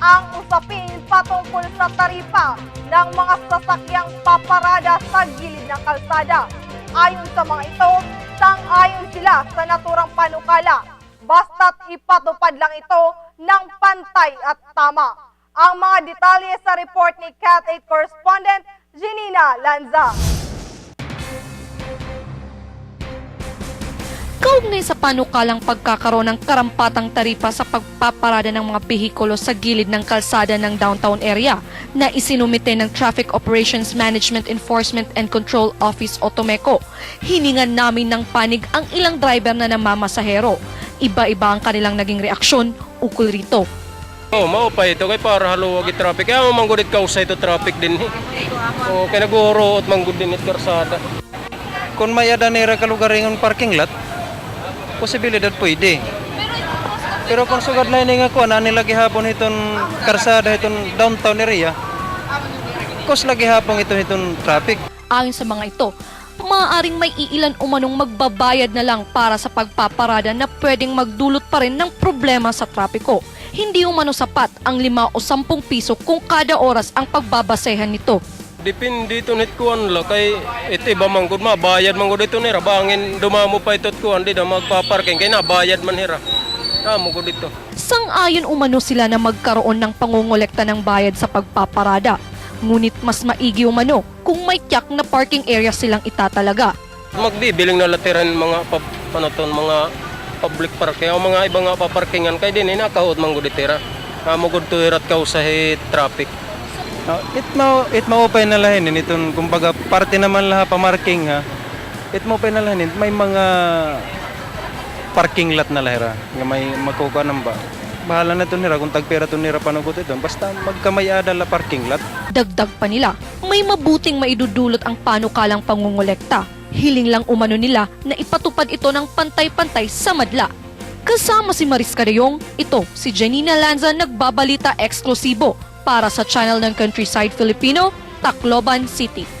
ang usapin patungkol sa taripa ng mga sasakyang paparada sa gilid ng kalsada. Ayon sa mga ito, sang-ayon sila sa naturang panukala. Basta't ipatupad lang ito ng pantay at tama. Ang mga detalye sa report ni Cat 8 correspondent Janina Lanza. Kaugnay sa panukalang pagkakaroon ng karampatang taripa sa pagpaparada ng mga behikulo sa gilid ng kalsada ng downtown area na isinumite ng Traffic Operations Management Enforcement and Control Office o TOMECO. Hiningan namin ng panig ang ilang driver na namamasahero. Iba-iba ang kanilang naging reaksyon ukol rito. Oh, mao pa ito kay para haluwag traffic. Kaya manggudit ka sa ito traffic din. eh. Oh, kay naguro at manggud din it karsada. Kung may adanera ka lugar yung parking lot, posibilidad pwede. Pero kung sugad na ini nga ko, na nila gihapon itong karsada, itong downtown area, kos lagi hapon itong itong traffic. Ayon sa mga ito, maaaring may iilan umanong magbabayad na lang para sa pagpaparada na pwedeng magdulot pa rin ng problema sa trapiko. Hindi umano sapat ang 5 o 10 piso kung kada oras ang pagbabasehan nito. Depende ito nit kuan la kay ito iba manggud mabayad manggud ito nira bangin dumamo pa ito kuan di na magpaparking kay nabayad man hira. Amo gud ito. Sang-ayon umano sila na magkaroon ng pangungolekta ng bayad sa pagpaparada. Ngunit mas maigi umano kung may tiyak na parking area silang itatalaga. Magbibiling na latiran mga pub, ano mga public parking o mga iba nga paparkingan kay din nakahod manggud itira. Amo gud to hirat ka sa traffic. No, it mau it mau pa na lahin itong kumbaga parte naman laha pa marking ha. It mau pa may mga parking lot na lahira nga may makukuha ng ba. Bahala na to nira kung tagpera to nira panugot ito. Basta magkamayada la parking lot. Dagdag pa nila, may mabuting maidudulot ang panukalang pangungolekta. Hiling lang umano nila na ipatupad ito ng pantay-pantay sa madla. Kasama si Maris Carayong, ito si Janina Lanza nagbabalita eksklusibo para sa channel ng Countryside Filipino, Tacloban City.